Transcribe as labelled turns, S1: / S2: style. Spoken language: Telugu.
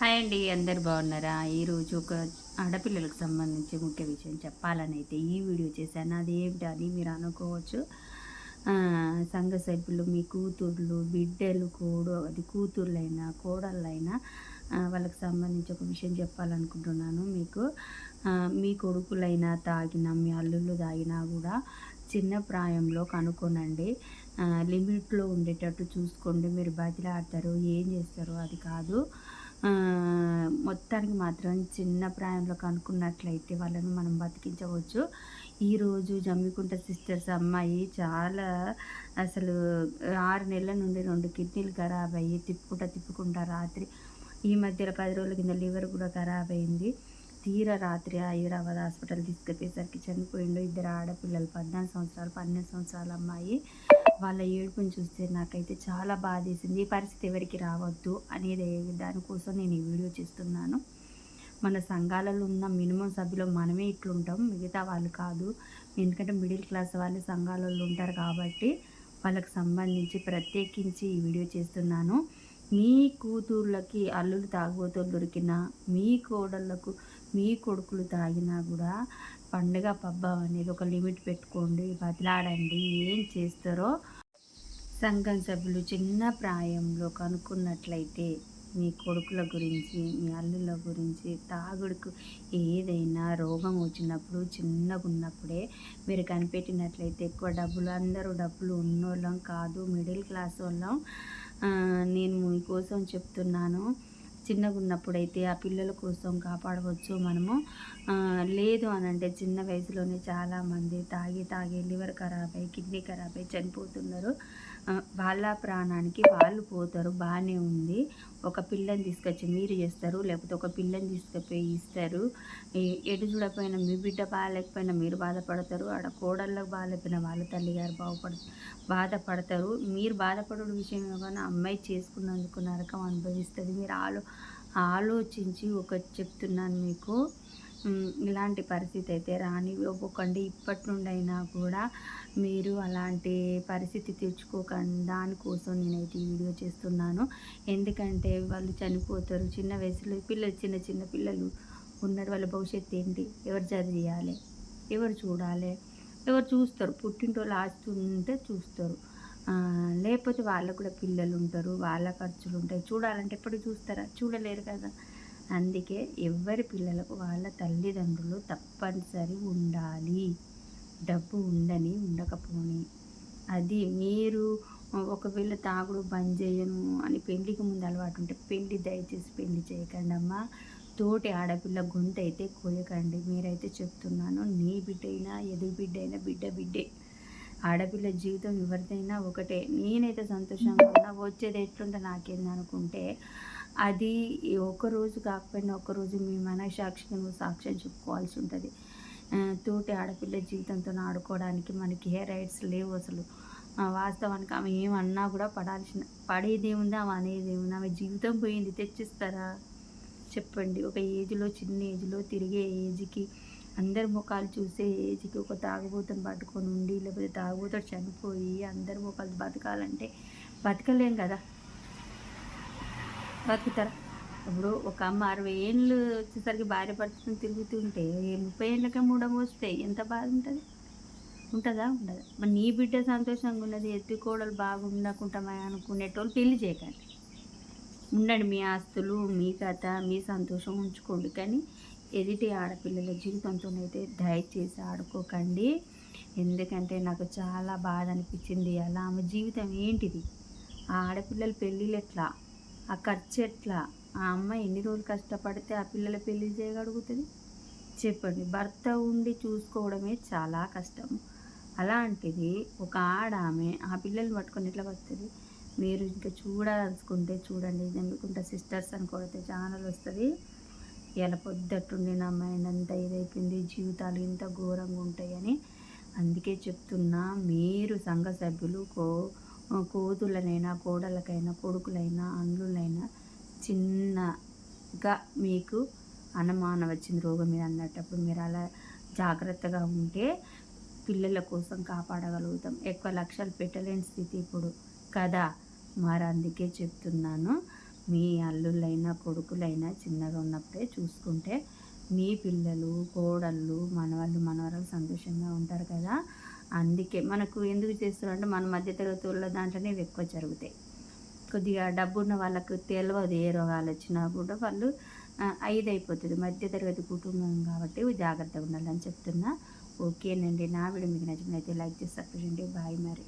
S1: హాయ్ అండి అందరు బాగున్నారా? ఈరోజు ఒక ఆడపిల్లలకు సంబంధించి ముఖ్య విషయం చెప్పాలని అయితే ఈ వీడియో చేశాను. అది అని మీరు అనుకోవచ్చు. సంఘ సభ్యులు మీ కూతుర్లు బిడ్డలు కూడా అది కూతుర్లైనా కోడళ్ళైనా వాళ్ళకి సంబంధించి ఒక విషయం చెప్పాలనుకుంటున్నాను మీకు. మీ కొడుకులైనా తాగిన మీ అల్లుళ్ళు తాగినా కూడా చిన్న ప్రాయంలో కనుక్కోనండి. లిమిట్లో ఉండేటట్టు చూసుకోండి. మీరు బతిలాడతారు ఏం చేస్తారో అది కాదు. మొత్తానికి మాత్రం చిన్న ప్రాయంలో కనుక్కున్నట్లయితే వాళ్ళను మనం బతికించవచ్చు. ఈరోజు జమ్మికుంట సిస్టర్స్ అమ్మాయి చాలా అసలు ఆరు నెలల నుండి రెండు కిడ్నీలు ఖరాబ్ అయ్యి తిప్పుకుంటా తిప్పుకుంటా రాత్రి ఈ మధ్యలో పది రోజుల కింద లివర్ కూడా ఖరాబ్ అయింది. తీరా రాత్రి హైదరాబాద్ హాస్పిటల్ తీసుకెళ్ళేసరికి చనిపోయిండు. ఇద్దరు ఆడపిల్లలు పద్నాలుగు సంవత్సరాలు పన్నెండు సంవత్సరాల అమ్మాయి. వాళ్ళ ఏడుపుని చూస్తే నాకైతే చాలా బాధేసింది. ఈ పరిస్థితి ఎవరికి రావద్దు అనేది దానికోసం నేను ఈ వీడియో చేస్తున్నాను. మన సంఘాలలో ఉన్న మినిమం సభ్యులు మనమే ఇట్లుంటాం. మిగతా వాళ్ళు కాదు. ఎందుకంటే మిడిల్ క్లాస్ వాళ్ళు సంఘాలలో ఉంటారు కాబట్టి వాళ్ళకి సంబంధించి ప్రత్యేకించి ఈ వీడియో చేస్తున్నాను. మీ కూతుర్లకి అల్లులు తాగుబోతులు దొరికినా మీ కోడళ్ళకు మీ కొడుకులు తాగినా కూడా పండుగ పబ్బం అనేది ఒక లిమిట్ పెట్టుకోండి. బదిలాడండి ఏం చేస్తారో సంఘం సభ్యులు చిన్న ప్రాయంలో కనుక్కున్నట్లయితే మీ కొడుకుల గురించి మీ అల్లుల గురించి తాగుడుకు ఏదైనా రోగం వచ్చినప్పుడు చిన్నగా ఉన్నప్పుడే మీరు కనిపెట్టినట్లయితే ఎక్కువ డబ్బులు అందరూ డబ్బులు ఉన్నోళ్ళం కాదు మిడిల్ క్లాస్ వాళ్ళం. నేను మీకోసం చెప్తున్నాను. చిన్నగా ఉన్నప్పుడైతే ఆ పిల్లల కోసం కాపాడవచ్చు మనము. లేదు అని అంటే చిన్న వయసులోనే చాలామంది తాగి తాగి లివర్ ఖరాబ్ అయ్యి కిడ్నీ ఖరాబ్ అయ్యి చనిపోతున్నారు వాళ్ళ ప్రాణానికి వాళ్ళు పోతారు. బాగానే ఉంది. ఒక పిల్లని తీసుకొచ్చి మీరు చేస్తారు లేకపోతే ఒక పిల్లని తీసుకుపోయి ఇస్తారు. ఎటు చూడకపోయినా మీ బిడ్డ బాగాలేకపోయినా మీరు బాధపడతారు. ఆడ కోడళ్ళకు బాగాలేకపోయినా వాళ్ళ తల్లిగారు బాగుపడ బాధపడతారు. మీరు బాధపడే విషయం కానీ అమ్మాయి చేసుకున్నందుకు నరకం అనుభవిస్తుంది. మీరు ఆలో ఆలోచించి ఒకటి చెప్తున్నాను మీకు. ఇలాంటి పరిస్థితి అయితే రానివ్వకండి ఇప్పటి నుండి అయినా కూడా మీరు అలాంటి పరిస్థితి తెచ్చుకోకండి. దానికోసం నేనైతే ఈ వీడియో చేస్తున్నాను. ఎందుకంటే వాళ్ళు చనిపోతారు. చిన్న వయసులో పిల్లలు చిన్న చిన్న పిల్లలు ఉన్నారు. వాళ్ళ భవిష్యత్తు ఏంటి? ఎవరు చదివియాలి? ఎవరు చూడాలి? ఎవరు చూస్తారు? పుట్టింటోళ్ళు ఆస్తి ఉంటే చూస్తారు. లేకపోతే వాళ్ళకు కూడా పిల్లలు ఉంటారు. వాళ్ళ ఖర్చులు ఉంటాయి. చూడాలంటే ఎప్పుడు చూస్తారా? చూడలేరు కదా. అందుకే ఎవరి పిల్లలకు వాళ్ళ తల్లిదండ్రులు తప్పనిసరి ఉండాలి. డబ్బు ఉండని ఉండకపోని. అది మీరు ఒకవేళ తాగుడు బంద్ చేయను అని పెళ్ళికి ముందు అలవాటు ఉంటే పెళ్ళి దయచేసి పెళ్ళి చేయకండి అమ్మా. తోటి ఆడపిల్ల గొంతు అయితే కోయకండి మీరైతే చెప్తున్నాను నీ బిడ్డ అయినా ఎదురు బిడ్డ అయినా బిడ్డ బిడ్డే. ఆడపిల్ల జీవితం ఎవరిదైనా ఒకటే. నేనైతే సంతోషంగా ఉన్నా. వచ్చేది ఎట్లుంటే నాకేంది అనుకుంటే అది ఒక రోజు కాకపోయినా ఒకరోజు మీ మనసాక్షికి నువ్వు సాక్ష్యం చెప్పుకోవాల్సి ఉంటుంది. తోటి ఆడపిల్ల జీవితంతో ఆడుకోవడానికి మనకి ఏ రైట్స్ లేవు అసలు. వాస్తవానికి ఆమె ఏమన్నా కూడా పడాల్సిన పడేది ఏముంది? ఆమె అనేది ఆమె జీవితం పోయింది. తెచ్చిస్తారా? చెప్పండి. ఒక ఏజ్లో చిన్న ఏజ్లో తిరిగే ఏజ్కి అందరి ముఖాలు చూసే ఏజ్కి ఒక తాగుబోతుని పట్టుకొని ఉండి లేకపోతే తాగుబోతుడు చనిపోయి అందరి ముఖాలు బతకాలంటే బతకలేం కదా? బతుకుతారా? ఇప్పుడు ఒక అమ్మ అరవై ఏళ్ళు వచ్చేసరికి భార్య భర్తను తిరుగుతుంటే ముప్పై ఏళ్ళకే మూడవ వస్తే ఎంత బాధ ఉంటుంది? ఉంటుందా? ఉండదు? మరి నీ బిడ్డ సంతోషంగా ఉన్నది ఎత్తుకోడలు బాగుండకుంటామా అనుకునేటోళ్ళు పెళ్ళి చేయకండి. ఉండండి మీ ఆస్తులు మీ కథ మీ సంతోషం ఉంచుకోండి. కానీ ఎదుటి ఆడపిల్లల జీవితంతోనైతే దయచేసి ఆడుకోకండి. ఎందుకంటే నాకు చాలా బాధ అనిపించింది అలా ఆమె జీవితం ఏంటిది? ఆ ఆడపిల్లల పెళ్ళిళ్ళు ఎట్లా? ఆ ఖర్చు ఎట్లా? ఆ అమ్మాయి ఎన్ని రోజులు కష్టపడితే ఆ పిల్లల పెళ్ళి చేయగలుగుతుంది? చెప్పండి. భర్త ఉండి చూసుకోవడమే చాలా కష్టం. అలాంటిది ఒక ఆడ ఆమె ఆ పిల్లల్ని పట్టుకొని ఎట్లా వస్తుంది మీరు ఇంకా చూడాలనుకుంటే చూడండి. ఎందుకుంటే సిస్టర్స్ అని కొడితే ఛానల్ వస్తుంది. ఇలా పొద్దుట్టుండి నా మైండ్ అంతా ఇదైపోయింది. జీవితాలు ఇంత ఘోరంగా ఉంటాయని అందుకే చెప్తున్నా మీరు సంఘ సభ్యులు కో కోతులనైనా కోడలకైనా కొడుకులైనా అండ్లులైనా చిన్నగా మీకు అనుమానం వచ్చింది రోగం మీద అన్నటప్పుడు మీరు అలా జాగ్రత్తగా ఉంటే పిల్లల కోసం కాపాడగలుగుతాం. ఎక్కువ లక్షలు పెట్టలేని స్థితి ఇప్పుడు కదా. మరి అందుకే చెప్తున్నాను. మీ అల్లుళ్ళైనా కొడుకులైనా చిన్నగా ఉన్నప్పుడే చూసుకుంటే మీ పిల్లలు కోడళ్ళు మనవాళ్ళు మనవరాలు సంతోషంగా ఉంటారు కదా. అందుకే మనకు ఎందుకు చేస్తున్నారంటే మన మధ్యతరగతి వాళ్ళ దాంట్లోనే ఇవి ఎక్కువ జరుగుతాయి. కొద్దిగా డబ్బు ఉన్న వాళ్ళకు తెలియదు ఏ రోగాలు వచ్చినా కూడా వాళ్ళు ఐదు అయిపోతుంది మధ్యతరగతి కుటుంబం కాబట్టి జాగ్రత్తగా ఉండాలని చెప్తున్నా. ఓకేనండి. నా వీడియో మీకు నచ్చినట్లయితే లైక్ చేసి సబ్స్క్రైబ్ చేయండి. బాయ్ మరి.